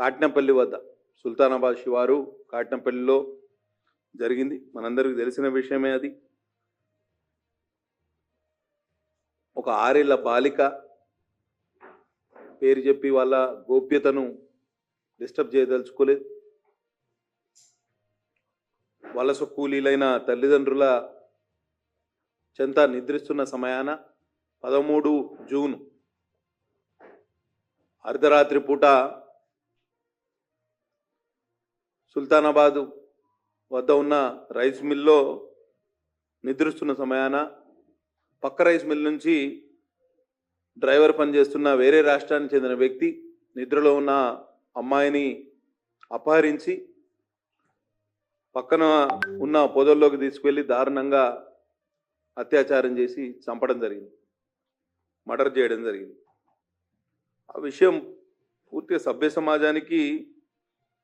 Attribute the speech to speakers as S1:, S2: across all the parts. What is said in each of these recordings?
S1: కాట్నంపల్లి వద్ద సుల్తానాబాద్ శివారు కాట్నంపల్లిలో జరిగింది. మనందరికీ తెలిసిన విషయమే అది. ఒక ఆరేళ్ళ బాలిక పేరు చెప్పి వాళ్ళ గోప్యతను డిస్టర్బ్ చేయదలుచుకోలేదు. వలస కూలీలైన తల్లిదండ్రుల చెంత నిద్రిస్తున్న సమయాన పదమూడు జూన్ అర్ధరాత్రి పూట సుల్తానాబాదు వద్ద ఉన్న రైస్ మిల్లో నిద్రిస్తున్న సమయాన పక్క రైస్ మిల్ నుంచి డ్రైవర్ పనిచేస్తున్న వేరే రాష్ట్రానికి చెందిన వ్యక్తి నిద్రలో ఉన్న అమ్మాయిని అపహరించి పక్కన ఉన్న పొదల్లోకి తీసుకువెళ్ళి దారుణంగా అత్యాచారం చేసి చంపడం జరిగింది. మర్డర్ చేయడం జరిగింది. ఆ విషయం పూర్తిగా సభ్య సమాజానికి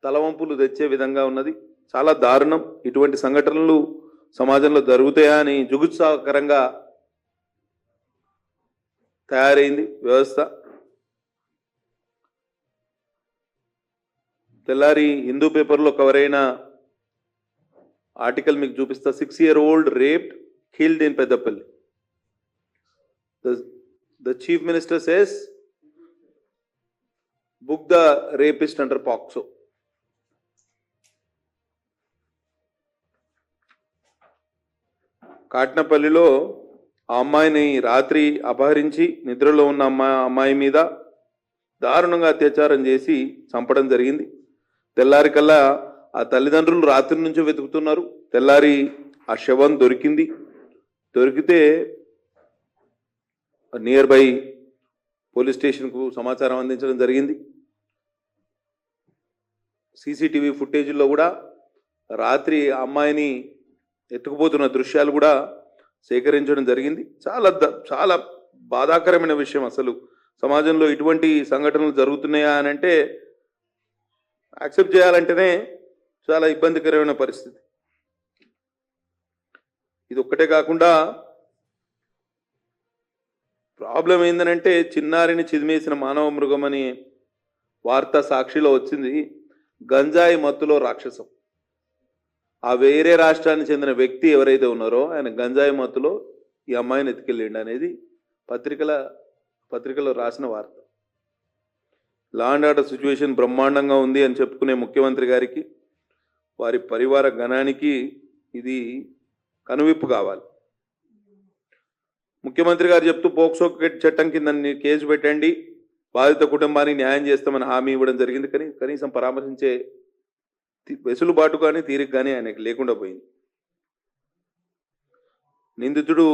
S1: తలవంపులు తెచ్చే విధంగా ఉన్నది. చాలా దారుణం. ఇటువంటి సంఘటనలు సమాజంలో జరుగుతాయా అని జుగుత్సాహకరంగా తయారైంది వ్యవస్థ. తెల్లారి హిందూ పేపర్లో కవర్ అయిన ఆర్టికల్ మీకు చూపిస్తా. Six year old raped killed in Peddapalli. The chief minister says book the rapist under POCSO. కాట్నపల్లిలో ఆ అమ్మాయిని రాత్రి అపహరించి నిద్రలో ఉన్న అమ్మాయి అమ్మాయి మీద దారుణంగా అత్యాచారం చేసి చంపడం జరిగింది. తెల్లారి కల్లా ఆ తల్లిదండ్రులు రాత్రి నుంచి వెతుకుతున్నారు. తెల్లారి ఆ శవం దొరికింది. దొరికితే నియర్ బై పోలీస్ స్టేషన్కు సమాచారం అందించడం జరిగింది. సీసీటీవీ ఫుటేజ్లో కూడా రాత్రి ఆ అమ్మాయిని ఎత్తుకుపోతున్న దృశ్యాలు కూడా సేకరించడం జరిగింది. చాలా ద- చాలా బాధాకరమైన విషయం అసలు. సమాజంలో ఇటువంటి సంఘటనలు జరుగుతున్నాయా అని అంటే యాక్సెప్ట్ చేయాలంటేనే చాలా ఇబ్బందికరమైన పరిస్థితి. ఇది ఒక్కటే కాకుండా ప్రాబ్లం ఏందనంటే చిన్నారిని చిదిమేసిన మానవ మృగం అని వార్త సాక్షిలో వచ్చింది గంజాయి మత్తులో రాక్షసం. ఆ వేరే రాష్ట్రానికి చెందిన వ్యక్తి ఎవరైతే ఉన్నారో ఆయన గంజాయి మత్తులో ఈ అమ్మాయిని ఎత్తుకెళ్ళిండి అనేది పత్రికల పత్రికలో రాసిన వార్త. లా అండ్ ఆర్డర్ సిచ్యువేషన్ బ్రహ్మాండంగా ఉంది అని చెప్పుకునే ముఖ్యమంత్రి గారికి వారి పరివార గణానికి ఇది కనువిప్పు కావాలి. ముఖ్యమంత్రి గారు చెప్తూ పోక్సో చట్టం కింద కేసు పెట్టండి బాధిత కుటుంబానికి న్యాయం చేస్తామని హామీ ఇవ్వడం జరిగింది. కానీ కనీసం పరామర్శించే వెసులుబాటు కానీ తీరిక కానీ ఆయనకి లేకుండా పోయింది. నిందితుడు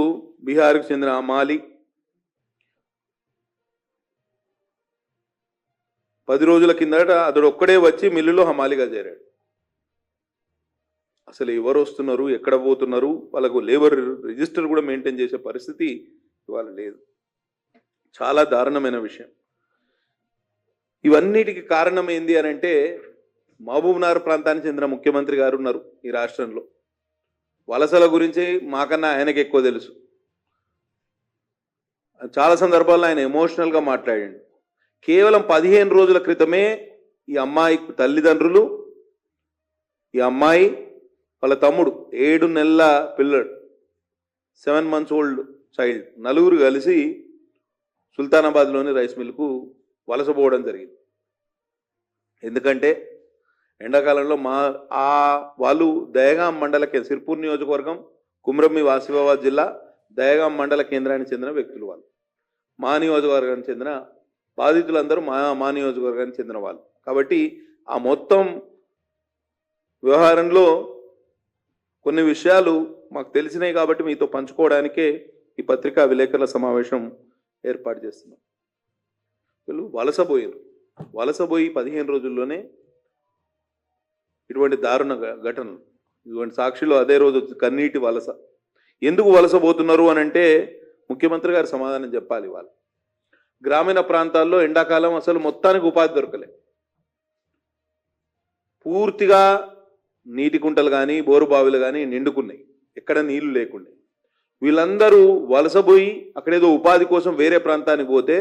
S1: బీహార్కు చెందిన అమాలి పది రోజుల కిందట అతడు ఒక్కడే వచ్చి మిల్లులో హమాలిగా చేరాడు. అసలు ఎవరు వస్తున్నారు ఎక్కడ పోతున్నారు వాళ్ళకు లేబర్ రిజిస్టర్ కూడా మెయింటైన్ చేసే పరిస్థితి ఇవాళ లేదు. చాలా దారుణమైన విషయం. ఇవన్నిటికి కారణం ఏంది అని అంటే మహబూబ్నగర్ ప్రాంతానికి చెందిన ముఖ్యమంత్రి గారు ఉన్నారు ఈ రాష్ట్రంలో. వలసల గురించి మాకన్నా ఆయనకి ఎక్కువ తెలుసు. చాలా సందర్భాల్లో ఆయన ఎమోషనల్గా మాట్లాడండి. కేవలం పదిహేను రోజుల క్రితమే ఈ అమ్మాయి తల్లిదండ్రులు ఈ అమ్మాయి వాళ్ళ తమ్ముడు ఏడు నెలల పిల్లడు సెవెన్ మంత్స్ ఓల్డ్ చైల్డ్ నలుగురు కలిసి సుల్తానాబాద్లోని రైస్ మిల్కు వలసపోవడం జరిగింది. ఎందుకంటే ఎండాకాలంలో మా ఆ వాళ్ళు దయగాం మండల కే- సిర్పూర్ నియోజకవర్గం కుమ్రమ్మి వాసిఫాబాద్ జిల్లా దయగాం మండల కేంద్రానికి చెందిన వ్యక్తులు వాళ్ళు. మా నియోజకవర్గానికి చెందిన బాధితులందరూ మా మా నియోజకవర్గానికి చెందిన వాళ్ళు. కాబట్టి ఆ మొత్తం వ్యవహారంలో కొన్ని విషయాలు మాకు తెలిసినాయి కాబట్టి మీతో పంచుకోవడానికే ఈ పత్రికా విలేకరుల సమావేశం ఏర్పాటు చేస్తున్నాం. వీళ్ళు వలసపోయారు వలసపోయి పదిహేను రోజుల్లోనే ఇటువంటి దారుణ ఘటనలు. ఇటువంటి సాక్షిలో అదే రోజు కన్నీటి వలస. ఎందుకు వలసపోతున్నారు అని అంటే ముఖ్యమంత్రి గారు సమాధానం చెప్పాలి వాళ్ళు. గ్రామీణ ప్రాంతాల్లో ఎండాకాలం అసలు మొత్తానికి ఉపాధి దొరకలే. పూర్తిగా నీటి కుంటలు కానీ బోరు బావిలు కానీ నిండుకున్నాయి. ఎక్కడ నీళ్ళు లేకుండా. వీళ్ళందరూ వలసపోయి అక్కడేదో ఉపాధి కోసం వేరే ప్రాంతానికి పోతే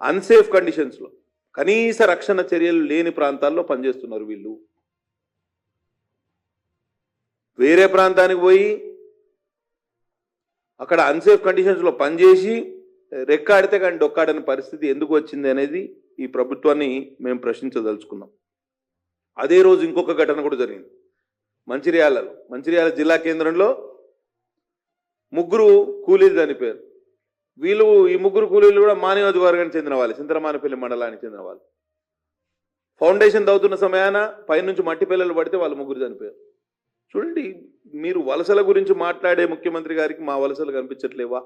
S1: అన్సేఫ్ కండిషన్స్లో కనీస రక్షణ చర్యలు లేని ప్రాంతాల్లో పనిచేస్తున్నారు వీళ్ళు. వేరే ప్రాంతానికి పోయి అక్కడ అన్సేఫ్ కండిషన్స్లో పనిచేసి రెక్కాడితే కానీ డొక్కాడని పరిస్థితి ఎందుకు వచ్చింది అనేది ఈ ప్రభుత్వాన్ని మేము ప్రశ్నించదలుచుకున్నాం. అదే రోజు ఇంకొక ఘటన కూడా జరిగింది. మంచిర్యాలలో మంచిర్యాల జిల్లా కేంద్రంలో ముగ్గురు కూలీలు చనిపోయారు వీళ్ళు ఈ ముగ్గురు కూలీలు కూడా మానవవర్గానికి చెందిన వాళ్ళు చింతరమానపల్లి మండలానికి చెందిన వాళ్ళు. ఫౌండేషన్ తవ్వుతున్న సమయాన పైనుంచి మట్టి పిల్లలు పడితే వాళ్ళు ముగ్గురు చనిపోయారు చూడండి మీరు వలసల గురించి మాట్లాడే ముఖ్యమంత్రి గారికి మా వలసలు కనిపించట్లేవా?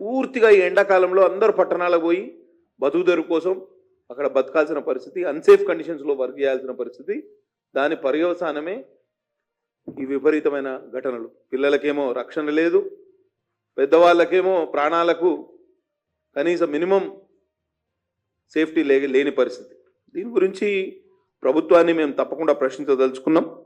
S1: పూర్తిగా ఈ ఎండాకాలంలో అందరూ పట్టణాలకు పోయి బతుకుదెరువు కోసం అక్కడ బతకాల్సిన పరిస్థితి అన్సేఫ్ కండిషన్స్లో వర్క్ చేయాల్సిన పరిస్థితి దాని పర్యవసానమే ఈ విపరీతమైన ఘటనలు. పిల్లలకేమో రక్షణ లేదు పెద్దవాళ్ళకేమో ప్రాణాలకు కనీసం మినిమం సేఫ్టీ లేని పరిస్థితి. దీని గురించి ప్రభుత్వాన్ని మేము తప్పకుండా ప్రశ్నించదలుచుకున్నాం.